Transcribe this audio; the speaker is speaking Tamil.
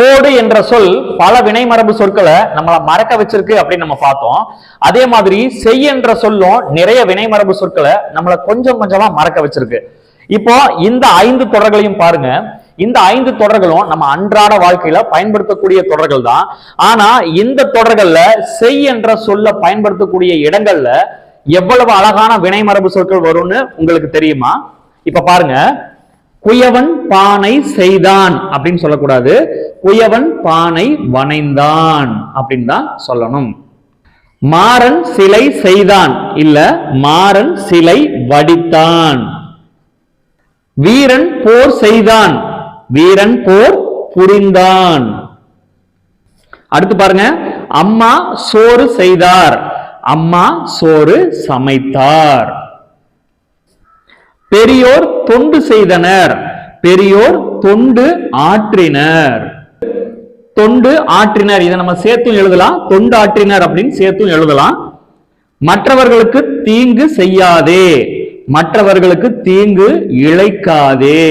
போடு என்ற சொல் பல வினைமரபு சொற்களை நம்மளை மறக்க வச்சிருக்கு அப்படின்னு நம்ம பார்த்தோம். அதே மாதிரி செய் என்ற சொல்லும் நிறைய வினைமரபு சொற்களை நம்மளை கொஞ்சம் கொஞ்சமா மறக்க வச்சிருக்கு. இப்போ இந்த ஐந்து தொடர்களையும் பாருங்க. இந்த ஐந்து தொடர்களும் நம்ம அன்றாட வாழ்க்கையில பயன்படுத்தக்கூடிய தொடர்கள் தான். ஆனா இந்த தொடர்கள்ல செய் என்ற சொல்ல பயன்படுத்தக்கூடிய இடங்கள்ல எவ்வளவு அழகான வினைமரபு சொற்கள் வரும்னு உங்களுக்கு தெரியுமா? இப்ப பாருங்க. குயவன் பானை செய்தான் அப்படின்னு சொல்லக்கூடாது. குயவன் பானை வனைந்தான் அப்படின்னு தான் சொல்லணும். மாறன் சிலை செய்தான் இல்ல மாறன் சிலை வடித்தான். வீரன் போர் செய்தான் வீரன் போர் புரிந்தான். அடுத்து பாருங்க அம்மா சோறு செய்தார் அம்மா சோறு சமைத்தார். பெரியோர் தொண்டு செய்தனர். பெரியோர் தொண்டு ஆற்றினர். தொண்டு ஆற்றினர். இதை நம்ம சேர்த்தும் எழுதலாம். தொண்டு ஆற்றினர் அப்படின்னு சேர்த்தும் எழுதலாம். மற்றவர்களுக்கு தீங்கு செய்யாதே. மற்றவர்களுக்கு தீங்கு இழைக்காதே.